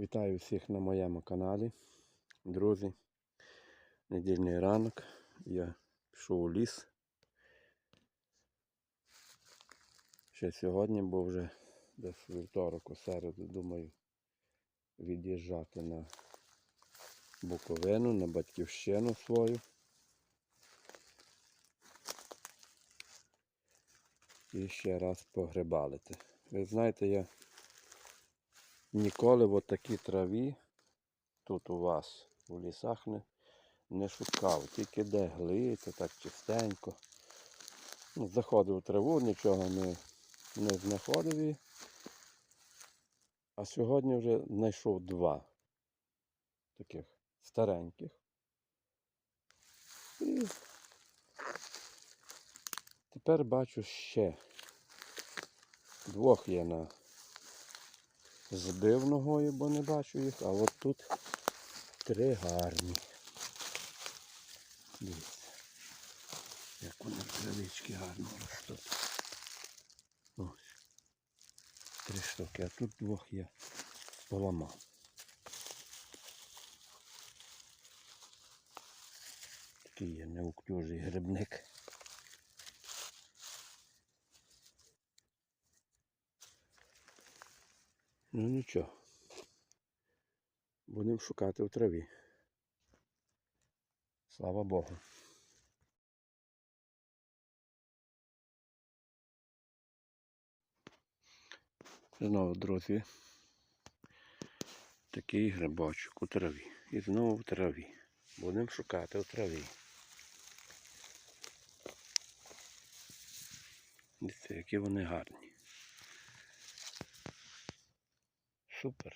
Вітаю всіх на моєму каналі. Друзі, недільний ранок. Я пішов у ліс. Ще сьогодні, бо вже десь вівторок у середу, думаю, від'їжджати на Буковину, на батьківщину свою. І ще раз погрибалити. Ви знаєте, я ніколи в такій траві тут у вас у лісах не, не шукав. Тільки де глиця, так чистенько. Ну, заходив у траву, нічого не, не знаходив її. А сьогодні вже знайшов два таких стареньких. І тепер бачу ще двох є на збив ногою, бо не бачу їх, а от тут три гарні. Дивіться, як вони травички гарно ростуть. Ось. Три штуки, а тут двох я поламав. Такий є неуклюжий грибник. Ну нічого. Будемо шукати в траві. Слава Богу. Знову, друзі, такий грибочок у траві. І знову в траві. Будемо шукати в траві. Дивіться, які вони гарні. super.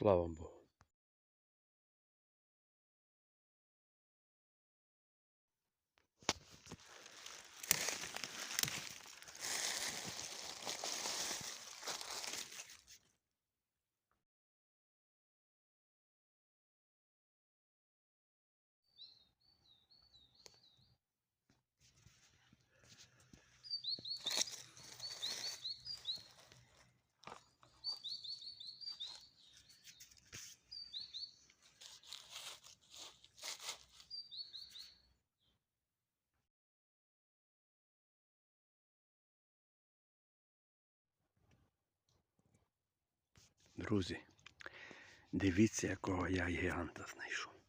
Слава Богу. Друзі, дивіться, якого я гіганта знайшов.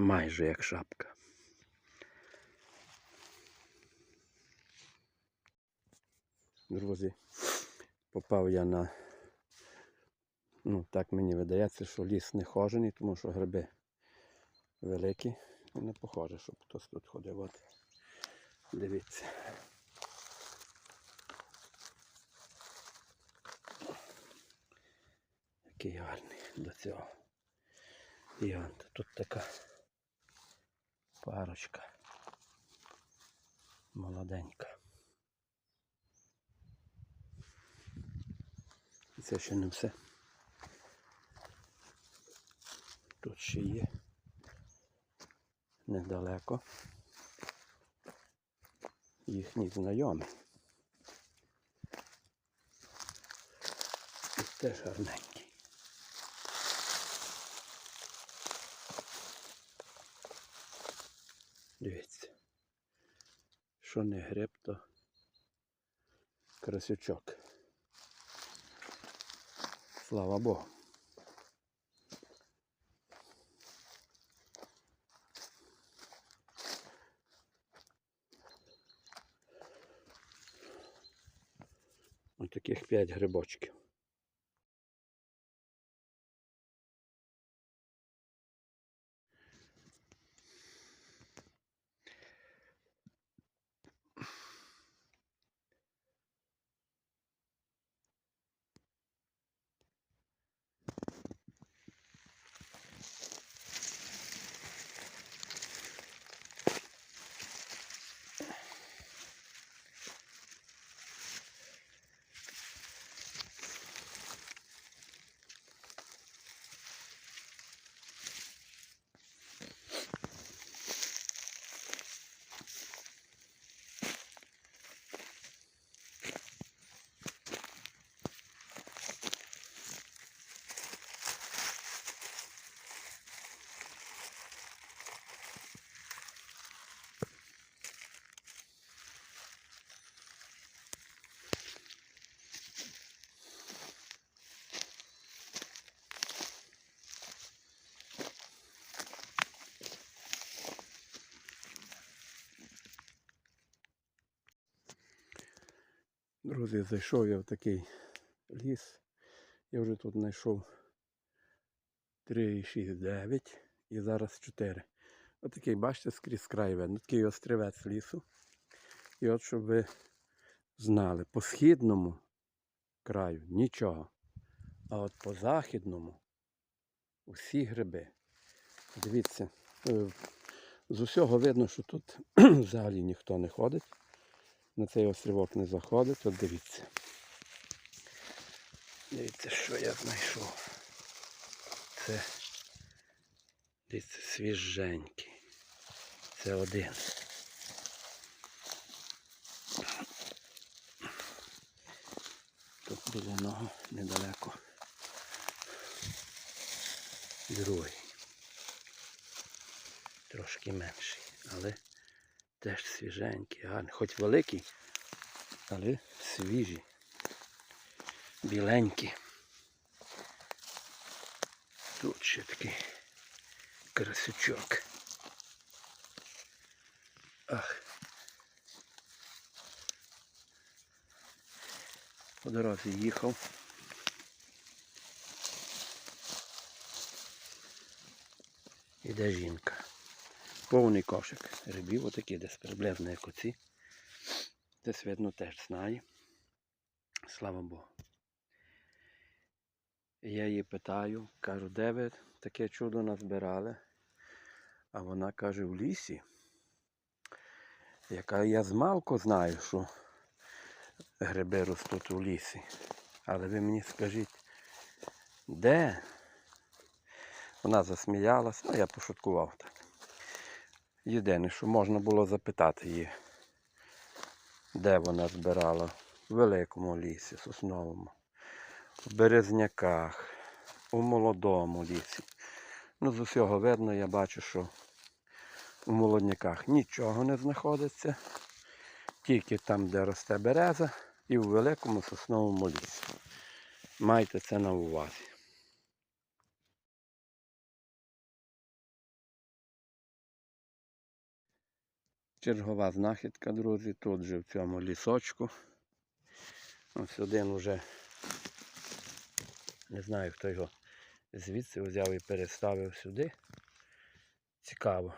Майже як шапка. Друзі, попав я на. Ну, так мені видається, що ліс не хожений, тому що гриби великі і не похоже, щоб хтось тут ходив. От. Дивіться. Який гарний до цього. І тут така парочка. Молоденька. І це ще не все. Тут ще є недалеко їхній знайомий. І теж гарненький. Дивіться. Що не гриб, то красючок. Слава Богу. Ось таких 5 грибочків. Друзі, зайшов я в такий ліс. Я вже тут знайшов 3, 6, 9 і зараз 4. Отакий, бачите, скрізь край видно. Такий острівець лісу. І от щоб ви знали, по східному краю нічого. А от по західному усі гриби. Дивіться, е, з усього видно, що тут взагалі ніхто не ходить. На цей острівок не заходить, от дивіться. Дивіться, що я знайшов. Це дивіться, свіженький. Це один. Тут біля нього недалеко. Другий. Трошки менший, але теж свіженький, гарний. Хоч великий, але свіжі. Біленькі. Тут ще такий красючок. Ах. По дорозі їхав. Іде жінка. Повний кошик рибів, отакі десь приблизно як оці. Десь видно теж знає. Слава Богу. Я її питаю, кажу, де ви таке чудо назбирали? А вона каже, в лісі. Яка я змалку знаю, що гриби ростуть у лісі. Але ви мені скажіть, де? Вона засміялась, а я пошуткував так. Єдине, що можна було запитати її, де вона збирала в великому лісі, сосновому, в березняках, у молодому лісі. Ну, з усього видно, я бачу, що у молодняках нічого не знаходиться, тільки там, де росте береза, і в великому сосновому лісі. Майте це на увазі. Чергова знахідка, друзі, тут же в цьому лісочку. Ось один уже, не знаю, хто його звідси взяв і переставив сюди. Цікаво.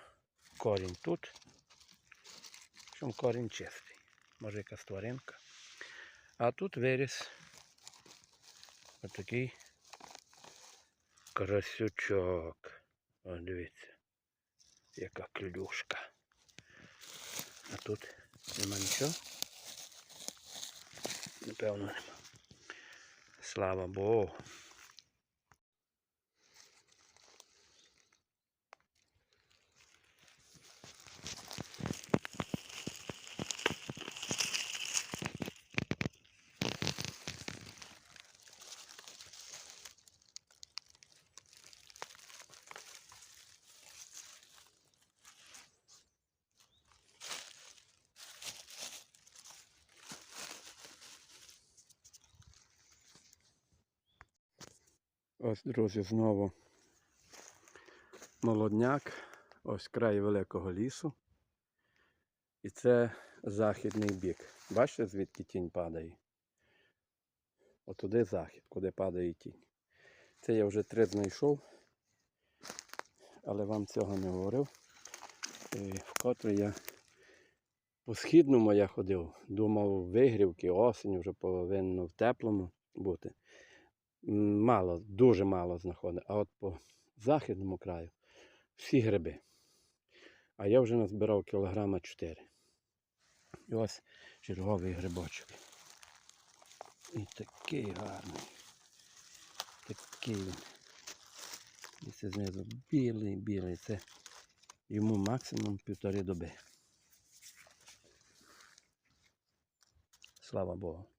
Корінь тут. Причому корінь чистий. Може якась тваринка. А тут виріс отакий красючок. О, дивіться, яка клюшка. А тут нема нічого. Напевно нема. Слава Богу. Ось, друзі, знову молодняк, ось край великого лісу. І це західний бік. Бачите, звідки тінь падає? Отуди захід, куди падає тінь. Це я вже три знайшов, але вам цього не говорив. І вкотре я по східному я ходив, думав, вигрівки, осінь вже повинно в теплому бути. Мало, дуже мало знаходить. А от по західному краю всі гриби. А я вже назбирав кілограма 4. І ось черговий грибочок. І такий гарний. Такий він. І знизу білий, білий. Це йому максимум півтори доби. Слава Богу.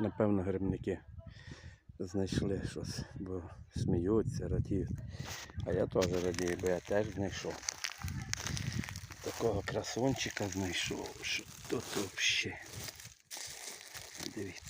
Напевно, грибники знайшли щось, бо сміються, радіють. А я теж радію, бо я теж знайшов. Такого красунчика знайшов, що тут взагалі. Дивіться.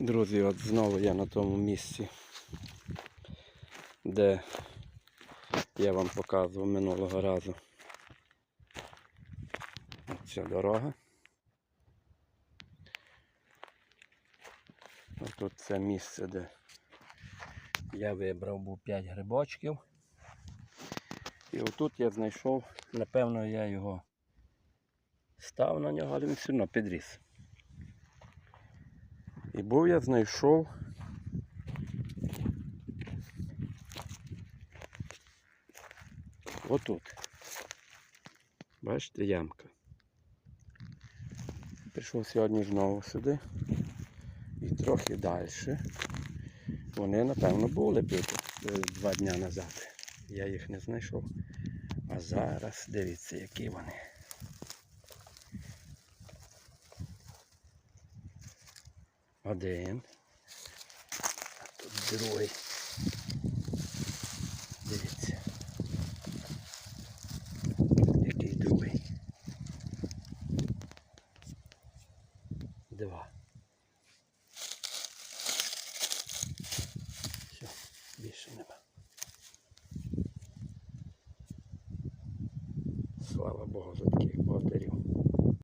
Друзі, от знову я на тому місці, де я вам показував минулого разу. Ця дорога. Ось тут це місце, де я вибрав був 5 грибочків. І отут я знайшов, напевно, я його став на нього, але він все одно підріс. І був я знайшов отут. Бачите, ямка. Прийшов сьогодні знову сюди. І трохи далі. Вони, напевно, були е, два дні назад. Я їх не знайшов. А зараз дивіться, які вони. Один. Тут другий.